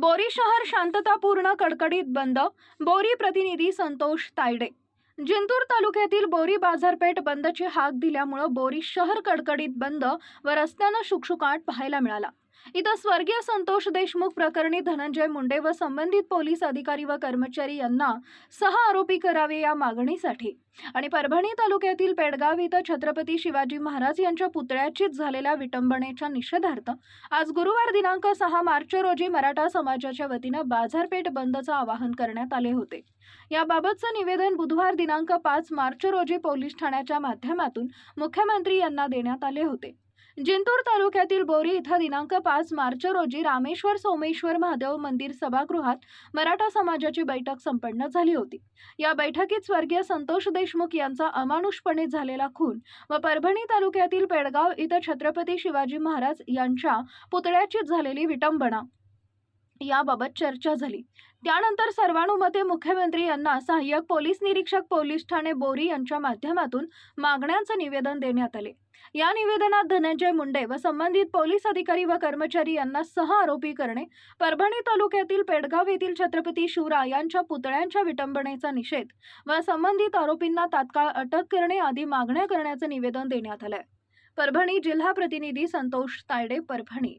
बोरी शहर शांततापूर्ण कडकडीत बंद बोरी प्रतिनिधी संतोष तायडे. जिंतूर तालुक्यातील बोरी बाजारपेठ बंदची हाक दिल्यामुळं बोरी शहर कडकडीत बंद व रस्त्यानं शुकशुकाट पाहायला मिळाला. इथं स्वर्गीय संतोष देशमुख प्रकरणी धनंजय मुंडे व संबंधित पोलीस अधिकारी व कर्मचारी यांना सहा आरोपी करावे या मागणीसाठी. आणि परभणी तालुक्यातील पेडगाव इथं छत्रपती शिवाजी महाराज यांच्या पुतळ्याचीच झालेल्या विटंबनेच्या निषेधार्थ आज गुरुवार दिनांक सहा मार्च रोजी मराठा समाजाच्या वतीनं बाजारपेठ बंदचं आवाहन करण्यात आले होते. याबाबतचं निवेदन बुधवार दिनांक पाच मार्च रोजी पोलीस ठाण्याच्या माध्यमातून मुख्यमंत्री यांना देण्यात आले होते. जिंतूर तालुक्यातील बोरी इथं दिनांक पाच मार्च रोजी रामेश्वर सोमेश्वर महादेव मंदिर सभागृहात मराठा समाजाची बैठक संपन्न झाली होती. या बैठकीत स्वर्गीय संतोष देशमुख यांचा अमानुषपणे झालेला खून व परभणी तालुक्यातील पेडगाव इथं छत्रपती शिवाजी महाराज यांच्या पुतळ्याची झालेली विटंबना याबाबत चर्चा झाली. त्यानंतर सर्वानुमते मुख्यमंत्री यांना सहाय्यक पोलीस निरीक्षक पोलीस ठाणे बोरी यांच्या माध्यमातून मागण्यांचं निवेदन देण्यात आले. या निवेदनात धनंजय मुंडे व संबंधित पोलीस अधिकारी व कर्मचारी यांना सह आरोपी करणे परभणी तालुक्यातील पेडगाव येथील छत्रपती शिवरा यांच्या पुतळ्यांच्या विटंबनेचा निषेध व संबंधित आरोपींना तात्काळ अटक करणे आदी मागण्या करण्याचं निवेदन देण्यात आलंय. परभणी जिल्हा प्रतिनिधी संतोष तायडे परभणी.